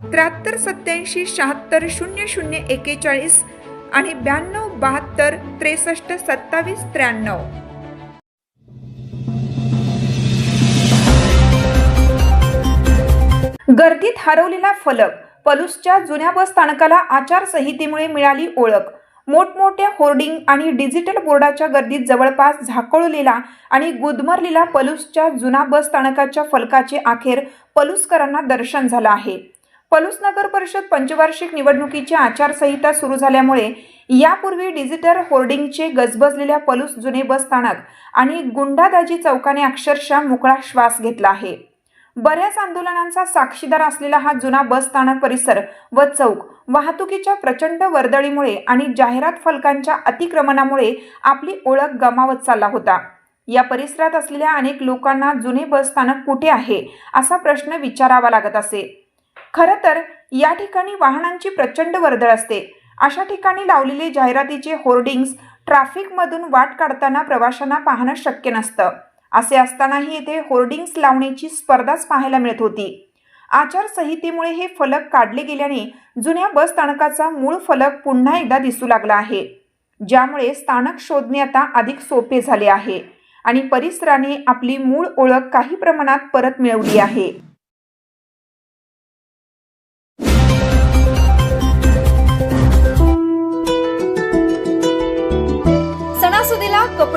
त्र्याहत्तर सत्याऐंशी शहात्तर शून्य शून्य एकेचाळीस आणि ब्याण्णव बहात्तर त्रेसष्ट सत्तावीस त्र्याण्णव. गर्दीत हरवलेला फलक पलूसच्या जुन्या बस स्थानकाला आचारसंहितेमुळे मिळाली ओळख. मोठमोठ्या होर्डिंग आणि डिजिटल बोर्डाच्या गर्दीत जवळपास झाकोळलेला आणि गुदमरलेला पलूसच्या जुना बस स्थानकाच्या फलकाचे अखेर पलूसकरांना दर्शन झालं आहे. पलूस नगर परिषद पंचवार्षिक निवडणुकीची आचारसंहिता सुरू झाल्यामुळे यापूर्वी डिजिटल होर्डिंगचे गजबजलेल्या पलूस जुने बस स्थानक आणि गुंडादाजी चौकाने अक्षरशः मोकळा श्वास घेतला आहे. बऱ्याच आंदोलनांचा साक्षीदार असलेला हा जुना बस स्थानक परिसर व चौक वाहतुकीच्या प्रचंड वर्दळीमुळे आणि जाहिरात फलकांच्या अतिक्रमणामुळे आपली ओळख गमावत चालला होता. या परिसरात असलेल्या अनेक लोकांना जुने बस स्थानक कुठे आहे असा प्रश्न विचारावा लागत असे. खरं तर या ठिकाणी वाहनांची प्रचंड वर्दळ असते. अशा ठिकाणी लावलेले जाहिरातीचे होर्डिंग्स ट्रॅफिकमधून वाट काढताना प्रवाशांना पाहणं शक्य नसतं. असे असतानाही येथे होर्डिंग्स लावण्याची स्पर्धाच पाहायला मिळत होती. आचारसंहितेमुळे हे फलक काढले गेल्याने जुन्या बस स्थानकाचा मूळ फलक पुन्हा एकदा दिसू लागला आहे. ज्यामुळे स्थानक शोधणे आता अधिक सोपे झाले आहे आणि परिसराने आपली मूळ ओळख काही प्रमाणात परत मिळवली आहे.